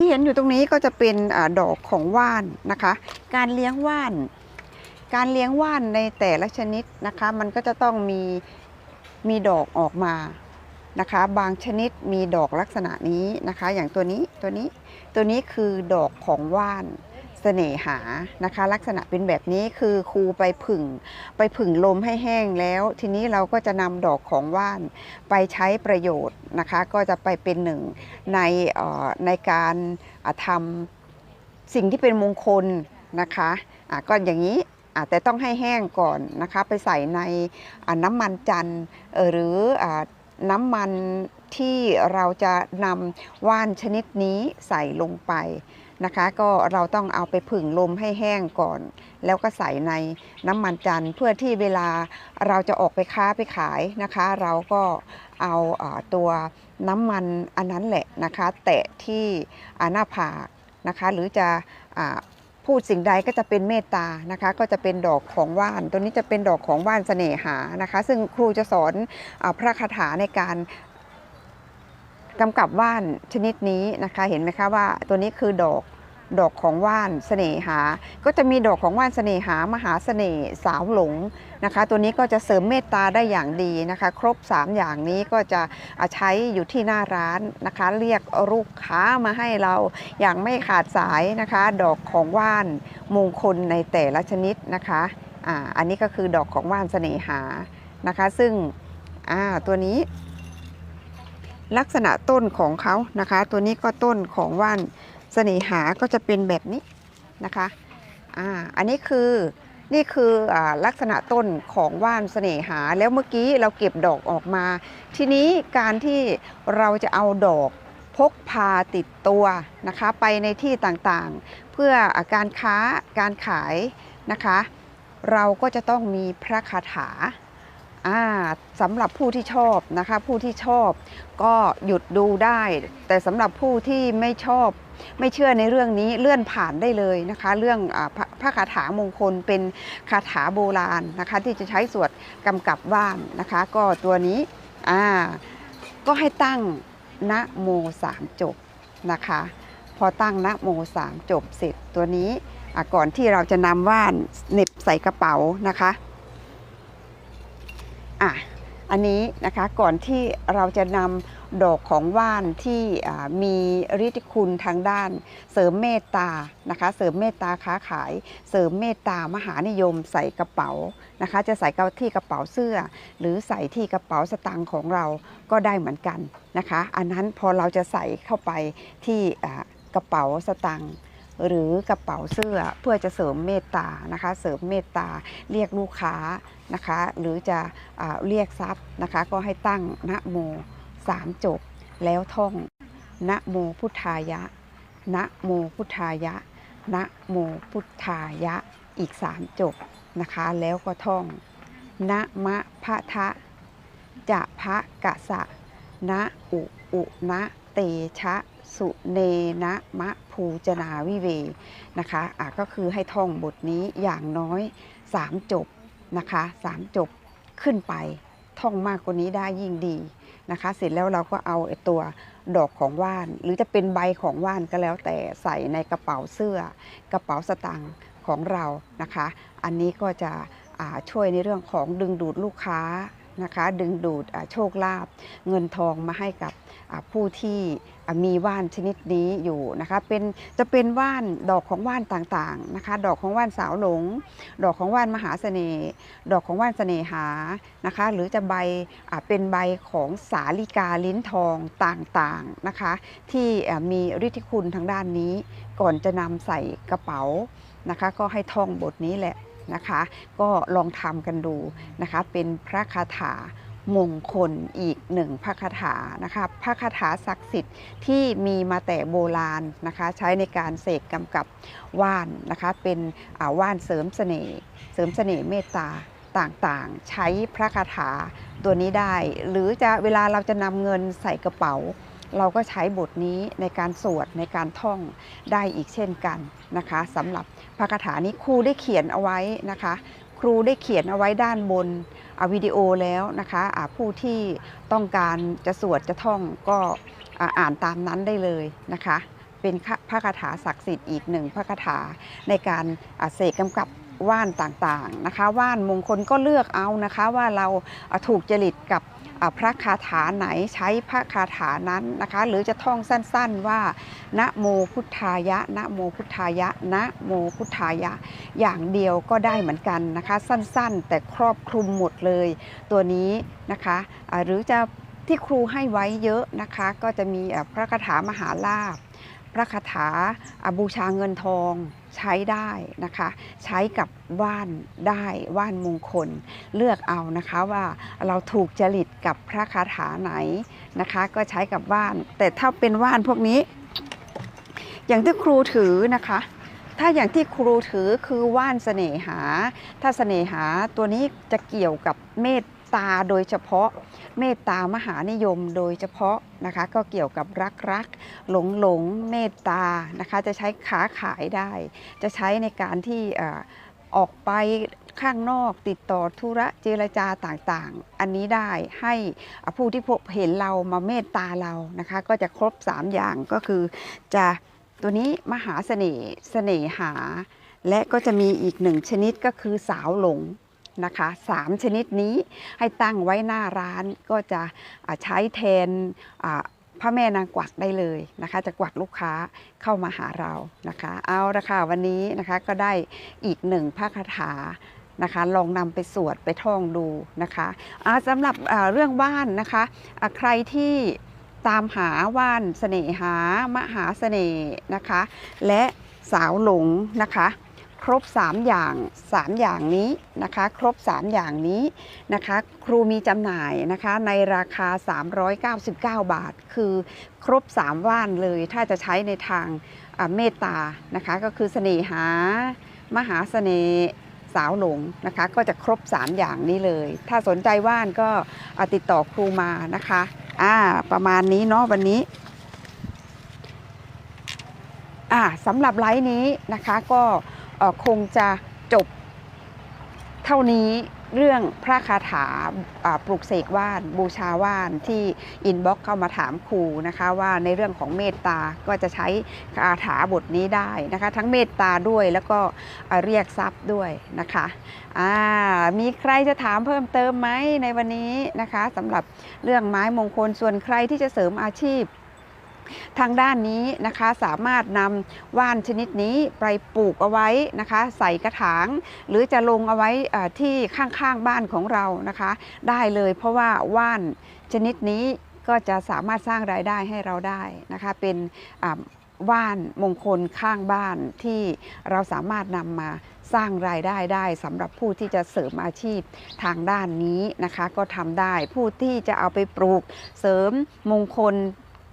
ที่เห็นอยู่ตรงนี้ก็จะเป็นอดอกของว่านนะคะ การเลี้ยงว่าน การเลี้ยงว่านในแต่ละชนิดนะคะ มันก็จะต้องมีมีดอกออกมานะคะ บางชนิดมีดอกลักษณะนี้นะคะ อย่างตัวนี้ตัวนี้ตัวนี้คือดอกของว่าน เสน่หานะคะ ลักษณะเป็นแบบนี้คือครูไปผึ่ง ไปผึ่งลมให้แห้งแล้ว ทีนี้เราก็จะนำดอกของว่านไปใช้ประโยชน์นะคะ ก็จะไปเป็นหนึ่งในในการทำสิ่งที่เป็นมงคลนะคะะก็อย่างนี้แต่ต้องให้แห้งก่อนนะคะ ไปใส่ในน้ำมันจันทร์หรืออน้ำมันที่เราจะนำว่านชนิดนี้ใส่ลงไป นะคะ ก็เราต้องเอาไปผึ่งลมให้แห้งก่อน แล้วก็ใส่ในน้ำมันจันทร์เพื่อที่เวลาเราจะออกไปค้าไปขายนะคะ เราก็เอาตัวน้ำมันอันนั้นแหละนะคะ แตะที่หน้าผากนะคะ หรือจะอพูดสิ่งใดก็จะเป็นเมตตานะคะ ก็จะเป็นดอกของว่าน ตัวนี้จะเป็นดอกของว่านเสน่หานะคะ ซึ่งครูจะสอนอพระคาถาในการ กำกับว่านชนิดนี้นะคะเห็นไหมคะว่าตัวนี้คือดอกดอกของว่านเสน่หา ก็จะมีดอกของว่านเสน่หามหาเสน่ห์สาวหลงนะคะ ตัวนี้ก็จะเสริมเมตตาได้อย่างดีนะคะ ครบ 3 อย่างนี้ก็จะใช้อยู่ที่หน้าร้านนะคะ เรียกลูกค้ามาให้เราอย่างไม่ขาดสายนะคะ ดอกของว่านมงคลในแต่ละชนิดนะคะอ่าอันนี้ก็คือดอกของว่านเสน่หานะคะ ซึ่งอ่าตัวนี้ ลักษณะต้นของเขานะคะ ตัวนี้ก็ต้นของว่านเสน่หาก็จะเป็นแบบนี้นะคะอ่าอันนี้คือนี่คืออาลักษณะต้นของว่านเสน่หา แล้วเมื่อกี้เราเก็บดอกออกมา ทีนี้การที่เราจะเอาดอกพกพาติดตัวนะคะไปในที่ต่างๆ เพื่ออการค้าการขายนะคะ เราก็จะต้องมีพระคาถา สำหรับผู้ที่ชอบนะคะ ผู้ที่ชอบก็หยุดดูได้ แต่สำหรับผู้ที่ไม่ชอบ ไม่เชื่อในเรื่องนี้เลื่อนผ่านได้เลยนะคะ เรื่องอพระพระคาถามงคลเป็นคาถาโบราณนะคะ ที่จะใช้สวดกำกับว่านนะคะ ก็ตัวนี้ก็ให้ตั้งนะโมสามจบนะคะ พอตั้งนะโมสามจบเสร็จตัวนี้ก่อนที่เราจะนำว่านเน็บใส่กระเป๋านะคะ อะอันนี้นะคะก่อนที่เราจะนำดอกของว่านที่มีฤทธิคุณทางด้าน เสริมเมตตานะคะเสริมเมตตาค้าขาย เสริมเมตตามหานิยมใส่กระเป๋านะคะจะใส่ที่กระเป๋าเสื้อ หรือใส่ที่กระเป๋าสตางค์ของเราก็ได้เหมือนกันนะคะ อันนั้นพอเราจะใส่เข้าไปที่กระเป๋าสตางค์ หรือกระเป๋าเสื้อเพื่อจะเสริมเมตตานะคะ เสริมเมตตาเรียกลูกค้านะคะ หรือจะอ่าเรียกทรัพย์นะคะ ก็ให้ตั้งนะโมสามจบแล้วท่องนะโมพุทธายะนะโมพุทธายะนะโมพุทธายะอีกสามจบนะคะ แล้วก็ท่องนะมะพะทะจะพะกะสะนะอุอุนะเตชะ สุเนนะมะภูจนาวิเวนะคะอะก็คือให้ท่องบทนี้อย่างน้อยสามจบนะคะสามจบขึ้นไป ท่องมากกว่านี้ได้ยิ่งดีนะคะ เสร็จแล้วเราก็เอาตัวดอกของว่าน หรือจะเป็นใบของว่านก็แล้ว แต่ใส่ในกระเป๋าเสื้อ กระเป๋าสตางค์ของเรานะคะ อันนี้ก็จะช่วยในเรื่องของดึงดูดลูกค้า นะคะดึงดูดโชคลาภเงินทองมาให้กับผู้ที่มีว่านชนิดนี้อยู่นะคะเป็นจะเป็นว่านดอกของว่านต่างๆนะคะ ดอกของว่านสาวหลง ดอกของว่านมหาเสน่ห์ดอกของว่านเสน่หานะคะ หรือจะใบเป็นใบของสาลิกาลิ้นทองต่างๆนะคะ ที่มีฤทธิคุณทางด้านนี้ ก่อนจะนำใส่กระเป๋านะคะ ก็ให้ท่องบทนี้แหละ นะคะ ก็ลองทำกันดูนะคะ เป็นพระคาถามงคลอีกหนึ่งพระคาถานะคะพระคาถาศักดิ์สิทธิ์ที่มีมาแต่โบราณนะคะ ใช้ในการเสกกำกับว่านนะคะ เป็นว่านเสริมเสน่ห์เสริมเสน่ห์เมตตาต่างๆ ใช้พระคาถาตัวนี้ได้ หรือจะเวลาเราจะนำเงินใส่กระเป๋า เราก็ใช้บทนี้ในการสวดในการท่องได้อีกเช่นกันนะคะสำหรับพระคาถานี้ครูได้เขียนเอาไว้นะคะ ครูได้เขียนเอาไว้ด้านบนอ่าวิดีโอแล้วนะคะอ่าผู้ที่ต้องการจะสวดจะท่องก็อ่าอ่านตามนั้นได้เลยนะคะ เป็นพระคาถาศักดิ์สิทธิ์อีกหนึ่งพระคาถาในการเสกกำกับว่านต่างๆนะคะ ว่านมงคลก็เลือกเอานะคะว่าเราถูกจริตกับ พระคาถาไหนใช้พระคาถานั้นนะคะ หรือจะท่องสั้นๆว่านะโมพุทธายะนะโมพุทธายะนะโมพุทธายะ อย่างเดียวก็ได้เหมือนกันนะคะ สั้นๆ แต่ครอบคลุมหมดเลยตัวนี้นะคะหรือจะที่ครูให้ไว้เยอะนะคะ ก็จะมีพระคาถามหาลาภพระคาถาบูชาเงินทอง ใช้ได้นะคะ ใช้กับว่านได้ว่านมงคล เลือกเอานะคะว่าเราถูกจริตกับพระคาถาไหนนะคะ ก็ใช้กับว่าน แต่ถ้าเป็นว่านพวกนี้ อย่างที่ครูถือนะคะ ถ้าอย่างที่ครูถือคือว่านเสน่หา ถ้าเสน่หาตัวนี้จะเกี่ยวกับเมต ตาโดยเฉพาะเมตตามหานิยมโดยเฉพาะนะคะ ก็เกี่ยวกับรักรักหลงหลงเมตตานะคะจะใช้ค้าขายได้ จะใช้ในการที่ออออกไปข้างนอกติดต่อธุระเจรจาต่างๆ อันนี้ได้ให้ผู้ที่พบเห็นเรามาเมตตาเรานะคะ ก็จะครบ 3 อย่างก็คือจะตัวนี้มหาเสน่ห์เสน่หา และก็จะมีอีกหนึ่งชนิดก็คือสาวหลง นะคะสามชนิดนี้ให้ตั้งไว้หน้าร้านก็จะใช้แทนพระแม่นางกวักได้เลยนะคะ จะกวักลูกค้าเข้ามาหาเรานะคะ เอาละค่ะวันนี้นะคะก็ได้อีกหนึ่งพระคาถานะคะลองนำไปสวดไปท่องดูนะคะสำหรับเรื่องบ้านนะคะใครที่ตามหาว่านเสน่หามหาเสน่ห์นะคะ และสาวหลงนะคะ รบ 3 อย่าง 3 อย่างนี้นะคะ ครบ 3 อย่างนี้นะคะ ครูมีจำหน่ายนะคะในราคา 399 บาท คือครบ 3 ว่านเลย ถ้าจะใช้ในทางเมตตานะคะ ก็คือเสน่หา มหาเสน่ห์สาวหลงนะคะ ก็จะครบ 3 อย่างนี้เลย ถ้าสนใจว่านก็ติดต่อครูมานะคะอ่าประมาณนี้เนาะวันนี้อ่าสำหรับไลฟ์นี้นะคะก็ คงจะจบเท่านี้เรื่องพระคาถาปลุกเสกว่านบูชาว่านที่อินบ็อกเข้ามาถามครูนะคะว่าในเรื่องของเมตตาก็จะใช้คาถาบทนี้ได้นะคะทั้งเมตตาด้วยแล้วก็เรียกทรัพย์ด้วยนะคะมีใครจะถามเพิ่มเติมไหมในวันนี้นะคะสำหรับเรื่องไม้มงคลส่วนใครที่จะเสริมอาชีพ ทางด้านนี้นะคะสามารถนำว่านชนิดนี้ไปปลูกเอาไว้นะคะ ใส่กระถาง หรือจะลงเอาไว้ที่ข้างๆบ้านของเรานะคะ ได้เลยเพราะว่าว่านชนิดนี้ก็จะสามารถสร้างรายได้ให้เราได้นะคะ เป็นว่านมงคลข้างบ้านที่เราสามารถนำมาสร้างรายได้ได้สำหรับผู้ที่จะเสริมอาชีพทางด้านนี้นะคะ ก็ทำได้ผู้ที่จะเอาไปปลูกเสริมมงคล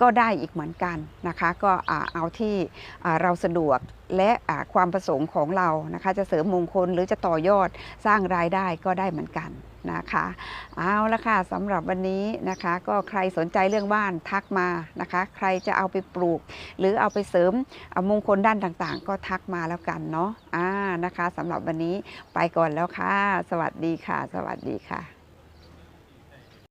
ก็ได้อีกเหมือนกันนะคะก็เอาที่เราสะดวกและความประสงค์ของเรานะคะจะเสริมมงคลหรือจะต่อยอดสร้างรายได้ก็ได้เหมือนกันนะคะเอาละค่ะสำหรับวันนี้นะคะ ก็ใครสนใจเรื่องบ้านทักมานะคะ ใครจะเอาไปปลูก หรือเอาไปเสริมอ่ามงคลด้านต่างๆ ก็ทักมาแล้วกันเนาะอ่านะคะสำหรับวันนี้ไปก่อนแล้วค่ะ สวัสดีค่ะ สวัสดีค่ะ